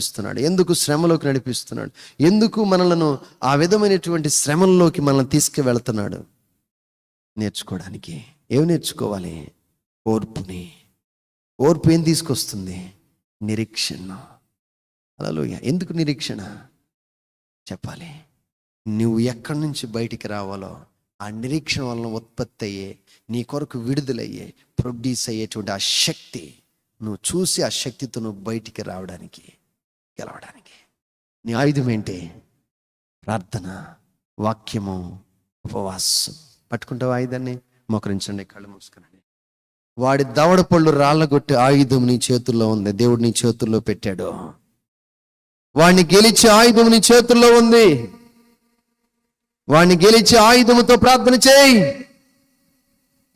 నడిపిస్తున్నాడు? ఎందుకు శ్రమలోకి నడిపిస్తున్నాడు? ఎందుకు మనలను ఆ విధమైనటువంటి శ్రమంలోకి మనల్ని తీసుకువెళ్తున్నాడు? నేర్చుకోవడానికి. ఏమి నేర్చుకోవాలి? ఓర్పుని. ఓర్పు ఏం తీసుకొస్తుంది? నిరీక్షణ. అలా ఎందుకు నిరీక్షణ? చెప్పాలి. నువ్వు ఎక్కడి నుంచి బయటికి రావాలో ఆ నిరీక్షణ వలన ఉత్పత్తి అయ్యే నీ కొరకు విడుదలయ్యే ప్రొడ్యూస్ అయ్యేటువంటి ఆ శక్తి నువ్వు చూసి ఆ శక్తితో నువ్వు బయటికి రావడానికి. గెలవడానికి. నీ ఆయుధం ఏంటి? ప్రార్థన వాక్యము ఉపవాసం. పట్టుకుంటావు ఆయుధాన్ని? మోకరించండి కళ్ళు మూసుకునండి. వాడి దవడ పళ్ళు రాళ్ళగొట్టి ఆయుధం నీ చేతుల్లో ఉంది. దేవుడు నీ చేతుల్లో పెట్టాడు. వాడిని గెలిచే ఆయుధం నీ చేతుల్లో ఉంది. వాడిని గెలిచే ఆయుధముతో ప్రార్థన చేయి.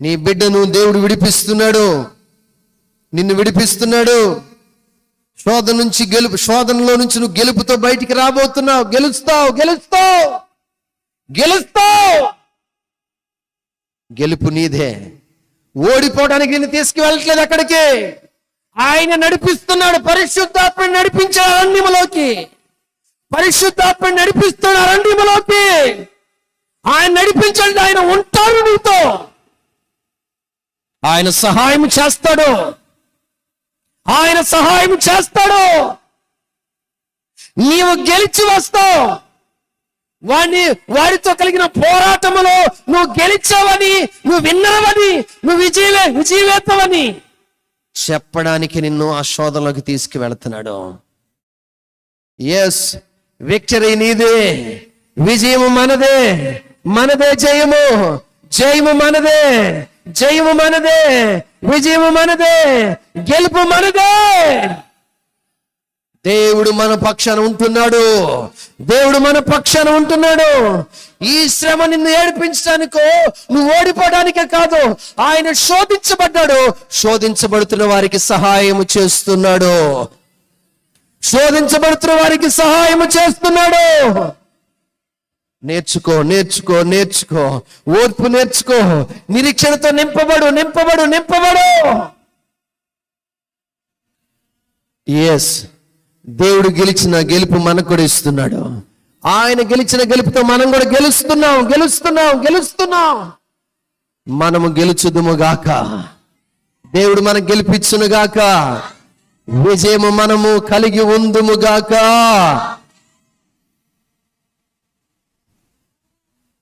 నీ బిడ్డను దేవుడు విడిపిస్తున్నాడు. నిన్ను విడిపిస్తున్నాడు. శోధన నుంచి గెలుపు శోధనలో నుంచి నువ్వు గెలుపుతో బయటికి రాబోతున్నావు. గెలుస్తావు గెలుస్తావు గెలుస్తావు. గెలుపు నీదే. ఓడిపోవడానికి నేను తీసుకువెళ్ళట్లేదు అక్కడికి. ఆయన నడిపిస్తున్నాడు పరిశుద్ధాత్మని నడిపించాడు అరణ్యములోకి. పరిశుద్ధాత్మని నడిపిస్తాడు అరణ్యములోకి. ఆయన నడిపించండి ఆయన ఉంటాడు నీతో. ఆయన సహాయం చేస్తాడు. ఆయన సహాయం చేస్తాడు. నీవు గెలిచి వస్తావు. వాడిని వాడితో కలిగిన పోరాటములో నువ్వు గెలిచావని నువ్వు విన్నావని నువ్వు విజయ విజయవేత్తవని చెప్పడానికి నిన్ను ఆ శోధనలోకి తీసుకువెళ్తున్నాడు. ఎస్ విక్టరీ నీదే. విజయము మనదే. మనదే జయము. జయము మనదే. జయము మనదే. విజయము మనదే గెలుపు మనదే. దేవుడు మన పక్షాన ఉంటున్నాడు. దేవుడు మన పక్షాన ఉంటున్నాడు. ఈ శ్రమ నిన్ను ఏడిపించడానికో నువ్వు ఓడిపోవడానికే కాదు ఆయన శోధించబడ్డాడు. శోధించబడుతున్న వారికి సహాయము చేస్తున్నాడు. శోధించబడుతున్న వారికి సహాయము చేస్తున్నాడు. నేర్చుకో నేర్చుకో నేర్చుకో. ఓర్పు నేర్చుకో. నిరీక్షణతో నింపబడు నింపబడు నింపబడు. ఎస్ దేవుడు గెలిచిన గెలుపు మనకు కూడా ఇస్తున్నాడు. ఆయన గెలిచిన గెలుపుతో మనం కూడా గెలుస్తున్నాం గెలుస్తున్నాం గెలుస్తున్నాం. మనము గెలుచుదుము గాక. దేవుడు మనకు గెలిపించును గాక. విజయము మనము కలిగి ఉందుము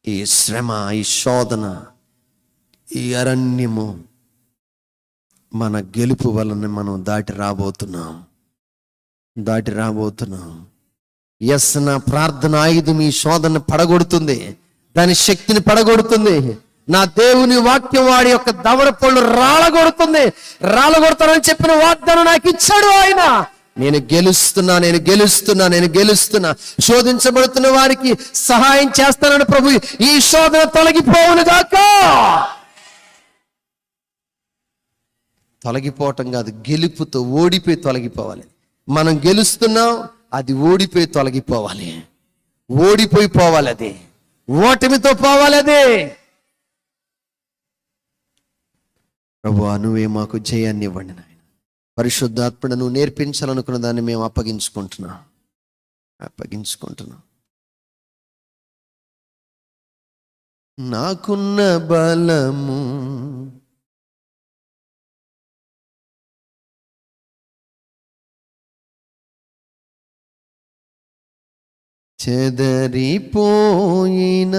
ఈ శ్రమ ఈ శోధన ఈ అరణ్యము మన గెలుపు వలన మనం దాటి రాబోతున్నాం. దాటి రాబోతున్నాం. ఎస్ నా ప్రార్థన ఆయుధం ఈ శోధన పడగొడుతుంది. దాని శక్తిని పడగొడుతుంది. నా దేవుని వాక్యం వాడి యొక్క దవడ పళ్ళు రాలగొడుతుంది. రాలగొడతానని చెప్పిన వాగ్దానం నాకు ఇచ్చాడు ఆయన. నేను గెలుస్తున్నా నేను గెలుస్తున్నా నేను గెలుస్తున్నా. శోధించబడుతున్న వారికి సహాయం చేస్తానని ప్రభు ఈ శోధన తొలగిపోవును గాక. తొలగిపోవటం కాదు గెలుపుతో ఓడిపోయి తొలగిపోవాలి. మనం గెలుస్తున్నాం అది ఓడిపోయి తొలగిపోవాలి. ఓడిపోయి పోవాలి అది. ఓటమితో పోవాలి అది. ప్రభు నువ్వే మాకు జయాన్ని ఇవ్వండి పరిశుద్ధాత్మను నేర్పించాలనుకున్న దాన్ని మేము అప్పగించుకుంటున్నాం. అప్పగించుకుంటున్నాం. నాకున్న బలము చెదరిపోయిన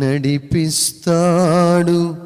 నడిపిస్తాడు.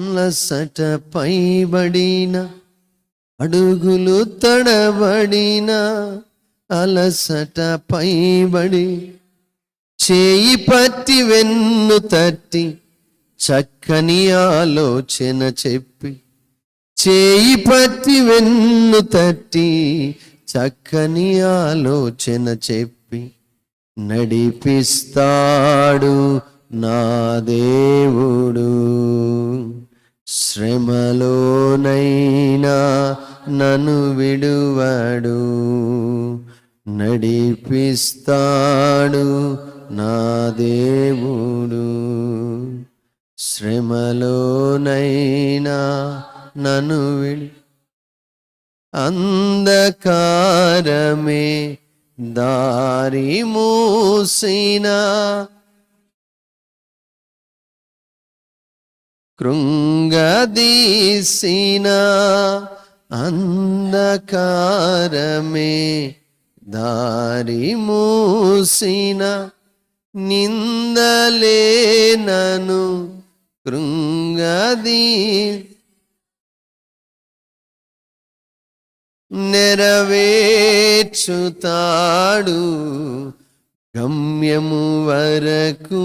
లసట పైబడిన అడుగులు తడబడిన అలసట పైబడి చేయి పట్టి వెన్ను తట్టి చక్కని ఆలోచన చెప్పి చేయి పట్టి వెన్ను తట్టి చక్కని ఆలోచన చెప్పి నడిపిస్తాడు నా దేవుడు. శ్రమలోనైనా నన్ను విడువడు నడిపిస్తాడు నా దేవుడు. శ్రమలోనైనా నన్ను విడి అంధకారమే దారి మూసిన కృంగదీసిన అంధకారమే దారి మూసిన నిందలేనను కృంగదీ నెరవేర్చుతాడు గమ్యము వరకు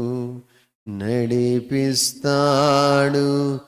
నడిపిస్తాడు.